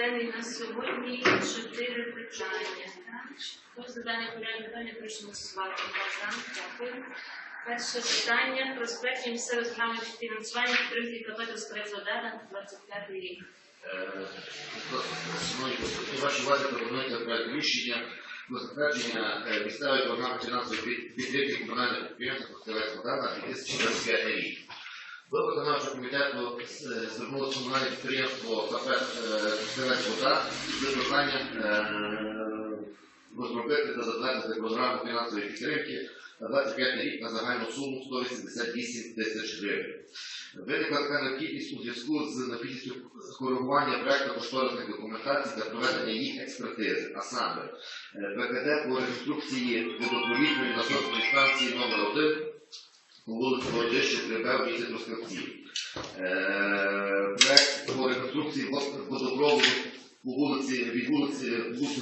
денний на сьогодні чотири питання. Хто за дане порядок питання, прошу голосувати. Дякую. Перше питання про спектр місцевих програм фінансування підтримки КП Скорецодара 25 рік. Колеги, вашій увазі пропонується проект рішення про затвердження е, місцевої програми фінансової підтримки комунальних підприємств «Пускавець вода» на 2025 рік. До виконавчого комітету звернулося комунальне підприємство КП «Пускавець вода» з проханням е, розробити та затвердити програму фінансової підтримки на 25 рік на загальну суму 188 тисяч гривень. Виникла така необхідність у зв'язку з необхідністю скоригування проекту кошторисних документацій та проведення їх експертизи, а саме е, ПКД по реконструкції водопровідної насосної станції номер 1 по вулиці Городище Требе в місті Трускавці. Е, Проект по реконструкції водопроводу по вулиці від вулиці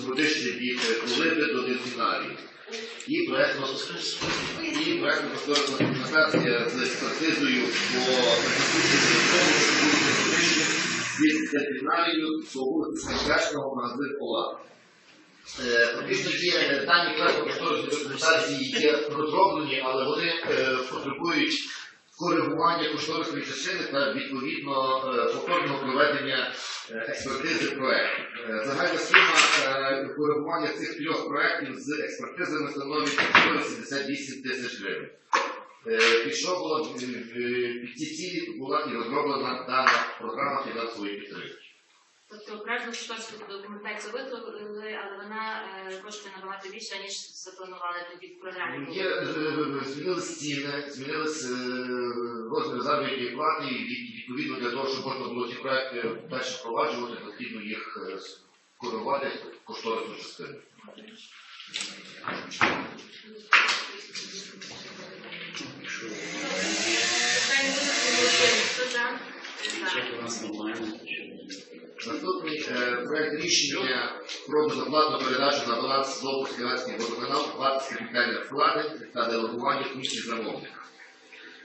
Городище від е, Колиби до Дельфінарії. І проектно документація з експертизою по реконструкції від Дельфінарію до вулиці Скорочного магазин ОЛА. Е, Фактично є дані кошторисної документації є розроблені, але вони е, потребують коригування кошторисної частини та відповідно е, повторного проведення експертизи проекту. Е, Загальна сума коригування цих трьох проектів з експертизами становить 178 тисяч гривень. Під що було під ці цілі була і розроблена дана програма фінансової підтримки. Тобто проектну кошторисну документацію виготовили, але вона е, коштує набагато більше, ніж запланували тоді в програмі. Є, е, е, змінилися ціни, змінилися розмір заробітної плати, і від- відповідно для того, щоб можна було ці проекти далі впроваджувати, потрібно їх е, коригувати кошторисну частину. Питання буде проголосовано. Хто за? За. У нас нормально. Наступний е, проект рішення про безоплатну передачу на баланс ЗОВ Скілецький водоканал плати з капітальних вкладень та делегування функцій замовника.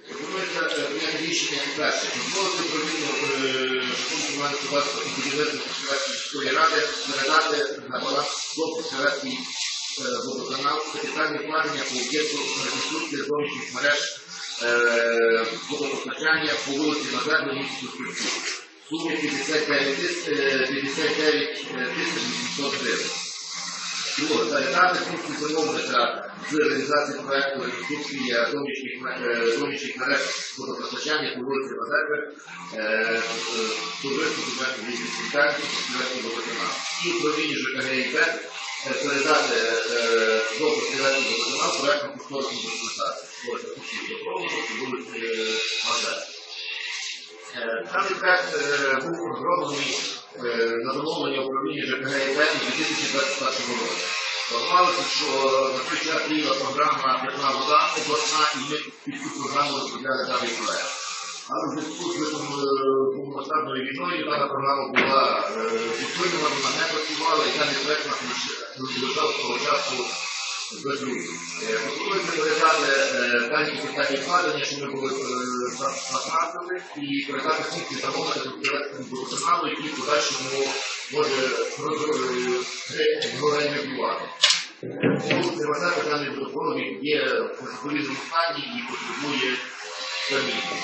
Пропонується е, прийняти рішення перше. Дозволити управлінню е, комунального і будівництва Скілецької міської ради передати на баланс Скілецький е, водоканал капітальні вкладення по об'єкту реконструкції зовнішніх мереж е, водопостачання по вулиці Назарної місті Трускавці сумі 59 тис- е, 59 тисяч 800 гривень. Друге, передати функції замовника з реалізації проекту реконструкції зовнішніх е, зовнішніх мереж водопостачання по вулиці Мазепи товариству суб'єкту відповідальності Стрілецький водоканал. І управління ЖКГ ІП е, передати до Стрілецький водоканал проектну кошторисну документацію. Ось такі допомоги по вулиці Мазепи. Даний проект був розроблений е, на замовлення управління ЖКГ ІП у 2021 році. Планувалося, що на той час діяла програма «Питна вода» обласна, і ми під цю програму розробляли даний проект. Але в зв'язку з е, війною дана програма була е, відкликана, вона не працювала, і даний проект нас лежав того часу Пропонується передати е, дані капітальні вкладення, що ми були затратили, і передати функції замовника до який в подальшому може реалізувати. Водопровод є в відповідному і потребує заміни.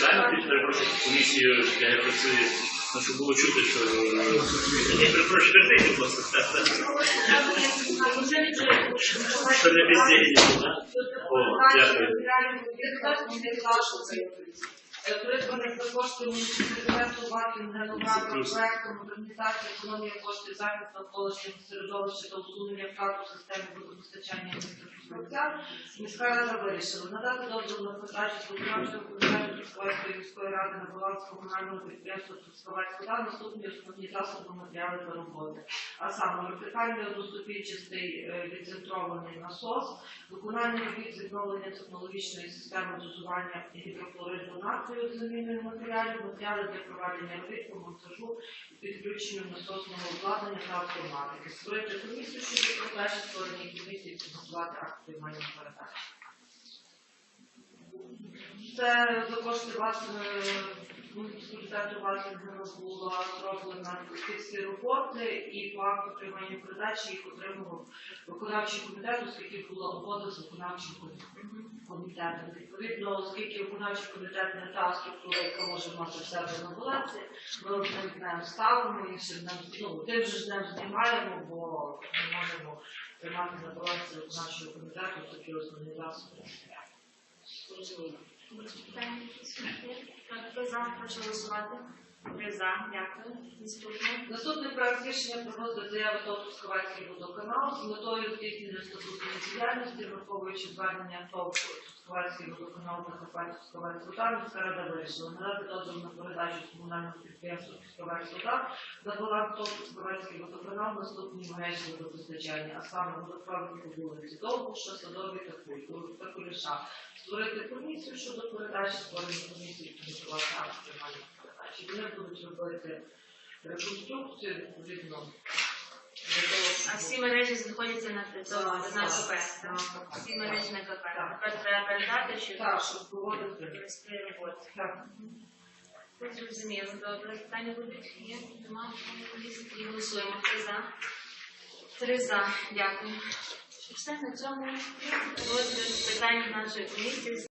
Правильно ти перепрошую комісію, я працюю, ну, щоб було чути, що... е, Я перепрошую, передайте просто. Вже не чую. Що не бездіяння, так? О, дякую. Придбаних за кошти муніципалітету Бакін Генографа проекту модернізації економії коштів захисту навколишнього середовища та усунення втрат у системі водопостачання міста. Міська рада вирішила надати дозвіл на передачу з виконавчого комітету Трускавецької міської ради на баланс комунального підприємства Трускавець вода наступні основні засоби матеріали та роботи. А саме вертикальний одноступінчастий е, відцентрований насос, виконання робіт відновлення технологічної системи дозування гідрофлориду натрію переробки заміною матеріалів, матеріали для проведення робіт по монтажу підключення насосного обладнання та автоматики. Створити комісію щодо передачі створення комісії підготувати акт приймання передачі. Це за кошти власної 250 вартінгами була зроблена всі роботи і по акту отримання передачі їх отримував виконавчий комітет, оскільки була угода з виконавчим комітетом. Угу. Відповідно, оскільки виконавчий комітет не та структура, яка може мати в себе новолеці, ми одним днем ставимо, іншим днем ну, тим же днем знімаємо, бо не можемо приймати на балансі виконавчого комітету такі основні засоби. Зрозуміло. Питання якісь є? Так, Хто за, прошу голосувати. Наступний проект рішення про розгляд заяви ТОВ Трускавецький водоканал з метою здійснення статутної діяльності, враховуючи звернення ТОВ Трускавецький водоканал та Карпат Трускавець вода, міська рада вирішила надати дозвіл на передачу комунального підприємства Трускавець вода за баланс ТОВ Трускавецький водоканал наступні мережі водопостачання, а саме водопровід по вулиці Довбуша, Садовий та Куль- та Куліша. Створити комісію щодо передачі, створення комісії підготувати акт приймання. Вони будуть робити реконструкцію відповідно. А всі мережі знаходяться на Так, на КП. Всі мережі на КП. Тепер треба передати, що Так, щоб проводити. роботи. Так. Це зрозуміло. Добре. Питання будуть? Є? Нема? І голосуємо. Три за. Три за. Дякую. Все на цьому розгляд питань нашої комісії